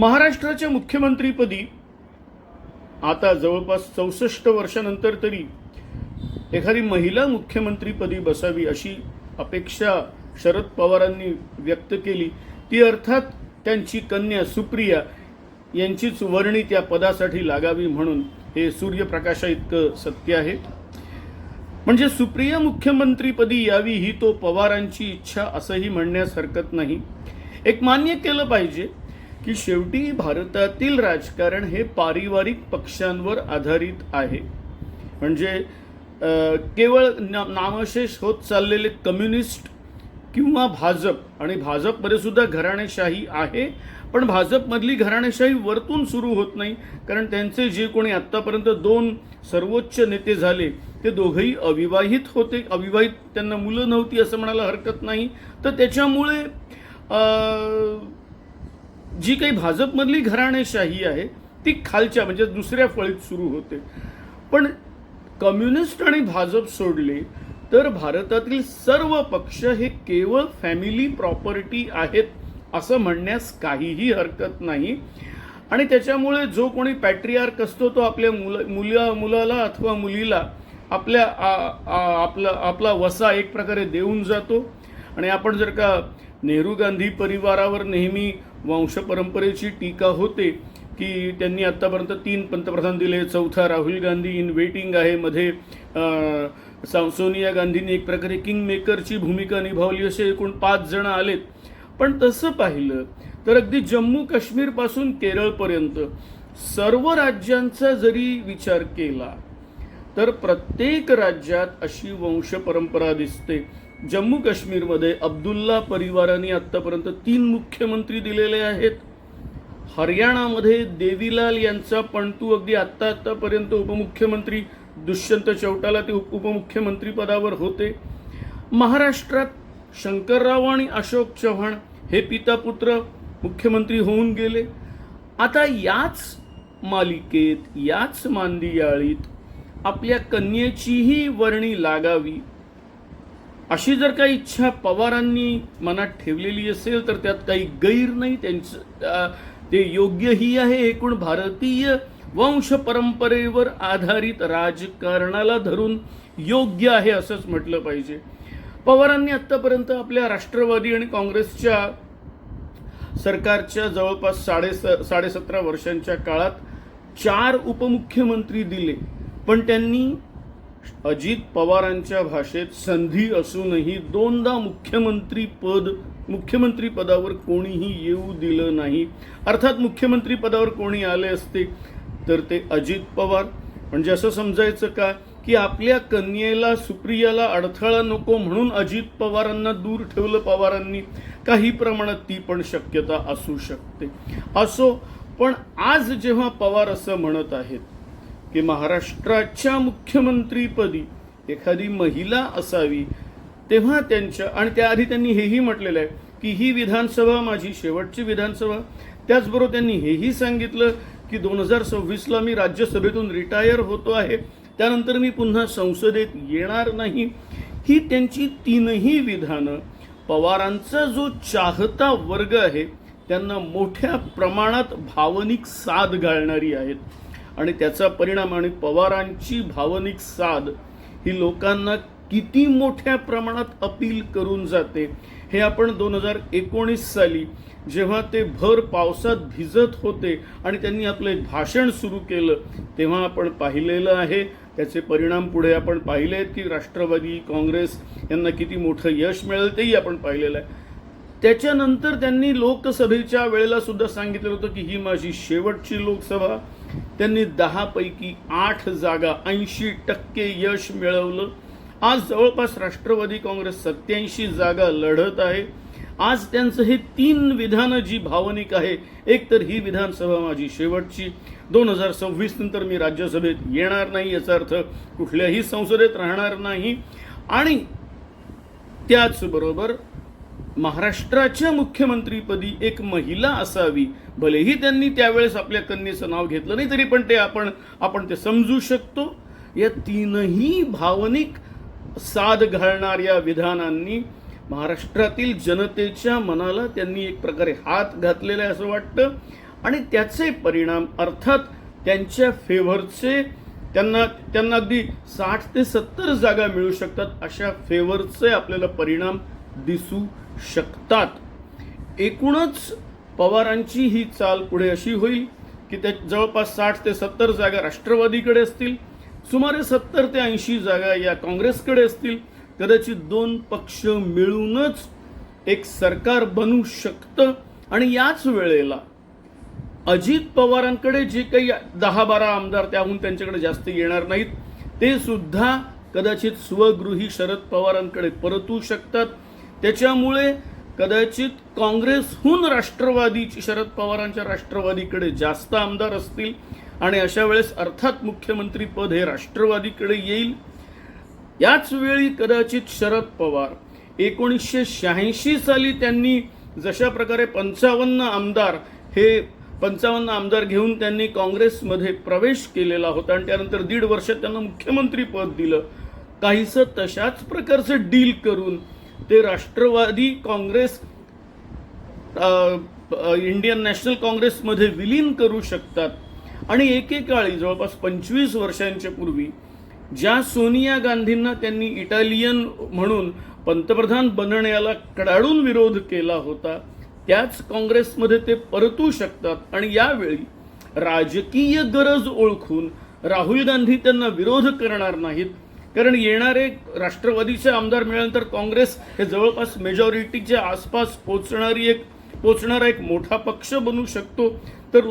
महाराष्ट्राच्या मुख्यमंत्रीपदी आता जवळपास चौसष्ट वर्षानंतर तरी एखादी महिला मुख्यमंत्रीपदी बसावी अशी अपेक्षा शरद पवारांनी व्यक्त केली. ती अर्थात त्यांची कन्या सुप्रिया यांचीच वर्णी त्या पदासाठी लागावी म्हणून हे सूर्यप्रकाशा इतकं सत्य आहे. म्हणजे सुप्रिया मुख्यमंत्रीपदी यावी ही तो पवारांची इच्छा असंही म्हणण्यास हरकत नाही. एक मान्य केलं पाहिजे की शेवटी भारतातील राजकारण हे पारिवारिक पक्षांवर आधारित आहे. म्हणजे केवळ ना नामशेष होत चाललेले कम्युनिस्ट किंवा भाजप आणि भाजपमध्ये सुद्धा घराणेशाही आहे पण भाजपमधली घराणेशाही वरतून सुरू होत नाही कारण त्यांचे जे कोणी आत्तापर्यंत दोन सर्वोच्च नेते झाले ते दोघंही अविवाहित होते. अविवाहित त्यांना मुलं नव्हती असं म्हणायला हरकत नाही. तर त्याच्यामुळे जी काही भाजपमधली घराणेशाही आहे ती खालच्या म्हणजे दुसऱ्या फळीत सुरू होते. पण कम्युनिस्ट आणि भाजप सोडले तर भारतातील सर्व पक्ष हे केवळ फॅमिली प्रॉपर्टी आहेत असं म्हणण्यास काहीही हरकत नाही. आणि त्याच्यामुळे जो कोणी पॅट्रियार्क असतो तो आपल्या मुला मुला मुलाला अथवा मुलीला आपल्या आपला आपला वसा एक प्रकारे देऊन जातो. आणि आपण जर का नेहरू गांधी परिवारावर नेहमी वंशपरंपरेची टीका होते की त्यांनी आत्तापर्यंत तीन पंतप्रधान दिले. चौथा राहुल गांधी इन वेटिंग आहे. मध्ये अं, सोनिया गांधींनी एक प्रकारे किंग मेकरची भूमिका निभावली असे एकूण पाच जण आलेत. पण तसं पाहिलं तर अगदी जम्मू काश्मीरपासून केरळपर्यंत सर्व राज्यांचा जरी विचार केला तर प्रत्येक राज्यात अशी वंश परंपरा दिसते. जम्मू काश्मीरमध्ये अब्दुल्ला परिवाराने आत्तापर्यंत तीन मुख्यमंत्री दिलेले आहेत. हरियाणामध्ये देवीलाल यांचा पणतू अगदी आत्ता आत्तापर्यंत उपमुख्यमंत्री दुष्यंत चौटाला ते उपमुख्यमंत्री पदावर होते. महाराष्ट्रात शंकरराव आणि अशोक चव्हाण हे पिता पुत्र मुख्यमंत्री होऊन गेले. आता याच मालिकेत याच मांदियाळीत आपल्या कन्येचीही वर्णी लागावी. अशी जर काही इच्छा पवारांनी मनात ठेवलेली असेल तर त्यात काही गैर नाही. त्यांचं ते योग्यही आहे एकूण भारतीय वंश परंपरेवर आधारित राजकारणाला धरून योग्य आहे असंच म्हटलं पाहिजे. पवारांनी आत्तापर्यंत आपल्या राष्ट्रवादी आणि काँग्रेसच्या सरकारच्या जवळपास साडे साडेसतरा वर्षांच्या काळात चार उपमुख्यमंत्री दिले. पण त्यांनी अजित पवारांच्या भाषेत संधी असूनही दोनदा मुख्यमंत्री पद मुख्यमंत्री पदावर कोणीही येऊ दिलं नाही. अर्थात मुख्यमंत्री पदावर कोणी आले असते तर ते अजित पवार. म्हणजे असं समजायचं का? की आपल्या कन्येला सुप्रियाला अडथळा नको म्हणून अजित पवारांना दूर ठेवलं पवारांनी. काही प्रमाणात ती पण शक्यता असू शकते. असो पण आज जेव्हा पवार असं म्हणत आहेत की महाराष्ट्राच्या मुख्यमंत्रीपदी एखादी महिला असावी तेव्हा त्यांच्या आणि त्याआधी त्यांनी हेही म्हटलेलं आहे की ही विधानसभा माझी शेवटची विधानसभा त्याचबरोबर त्यांनी हेही सांगितलं की दोन हजार सव्वीसला मी राज्यसभेतून रिटायर होतो आहे त्यानंतर मी पुन्हा संसदेत येणार नाही. ही त्यांची तीनही विधानं पवारांचा जो चाहता वर्ग आहे त्यांना मोठ्या प्रमाणात भावनिक साथ घालणारी आहेत. आणि त्याचा परिणाम आणि पवारांची भावनिक साध ही लोकांना किती मोठ्या प्रमाणात अपील करून जाते हे आपण दोन हजार एकोणीस साली जेव्हा ते भर पावसात भिजत होते आणि त्यांनी आपलं एक भाषण सुरू केलं तेव्हा आपण पाहिलेलं आहे त्याचे परिणाम पुढे आपण पाहिले आहेत की राष्ट्रवादी काँग्रेस यांना किती मोठं यश मिळेल तेही आपण पाहिलेलं आहे. त्याच्यानंतर त्यांनी लोकसभेच्या वेळेला सुद्धा सांगितलं होतं की ही माझी शेवटची लोकसभा. त्यांनी दहापैकी आठ जागा ऐंशी टक्के यश मिळवलं. आज जवळपास राष्ट्रवादी काँग्रेस सत्याऐंशी जागा लढत आहे. आज त्यांचं हे तीन विधानं जी भावनिक आहे एक तर ही विधानसभा माझी शेवटची. दोन हजार सव्वीस नंतर मी राज्यसभेत येणार नाही याचा अर्थ कुठल्याही संसदेत राहणार नाही. आणि त्याचबरोबर महाराष्ट्राच्या मुख्यमंत्रीपदी एक महिला असावी भलेही त्यांनी त्यावेळेस आपल्या कन्येचं नाव घेतलं नाही तरी पण ते आपण आपण ते समजू शकतो. या तीनही भावनिक साध घालणाऱ्या विधानांनी महाराष्ट्रातील जनतेच्या मनाला त्यांनी एक प्रकारे हात घातलेला आहे असं वाटतं. आणि त्याचे परिणाम अर्थात त्यांच्या फेवरचे त्यांना त्यांना अगदी साठ ते सत्तर जागा मिळू शकतात अशा फेवरचे आपल्याला परिणाम दिसू शकतात. एकूणच पवारांची ही चाल पुढे अशी होईल की त्या जवळपास साठ ते सत्तर जागा राष्ट्रवादीकडे असतील सुमारे सत्तर ते ऐंशी जागा या काँग्रेसकडे असतील. कदाचित दोन पक्ष मिळूनच एक सरकार बनू शकतं. आणि याच वेळेला अजित पवारांकडे जे काही दहा बारा आमदार त्याहून त्यांच्याकडे जास्त येणार नाहीत ते सुद्धा कदाचित स्वगृही शरद पवारांकडे परतू शकतात. त्याच्यामुळे कदाचित काँग्रेसहून राष्ट्रवादी शरद पवारांच्या राष्ट्रवादीकडे जास्त आमदार असतील आणि अशा वेळेस अर्थात मुख्यमंत्री पद हे राष्ट्रवादीकडे येईल. याच वेळी कदाचित शरद पवार एकोणीसशे शहाऐंशी साली त्यांनी जशा प्रकारे पंचावन्न आमदार हे पंचावन्न आमदार घेऊन त्यांनी काँग्रेसमध्ये प्रवेश केलेला होता आणि त्यानंतर दीड वर्ष त्यांना मुख्यमंत्री पद दिलं. काहीसं तशाच प्रकारचं डील करून ते राष्ट्रवादी काँग्रेस इंडियन नॅशनल काँग्रेसमध्ये विलीन करू शकतात. आणि एकेकाळी जवळपास पंचवीस वर्षांच्या पूर्वी ज्या सोनिया गांधींना त्यांनी इटालियन म्हणून पंतप्रधान बनण्याला कडाडून विरोध केला होता त्याच काँग्रेसमध्ये ते परतू शकतात. आणि यावेळी राजकीय गरज ओळखून राहुल गांधी त्यांना विरोध करणार नाहीत. कारण येणारे राष्ट्रवादीचे आमदार मिळाल्यानंतर काँग्रेस हे जवळपास मेजॉरिटीच्या आसपास पोचणारी एक पोचणारा एक मोठा पक्ष बनू शकतो. तर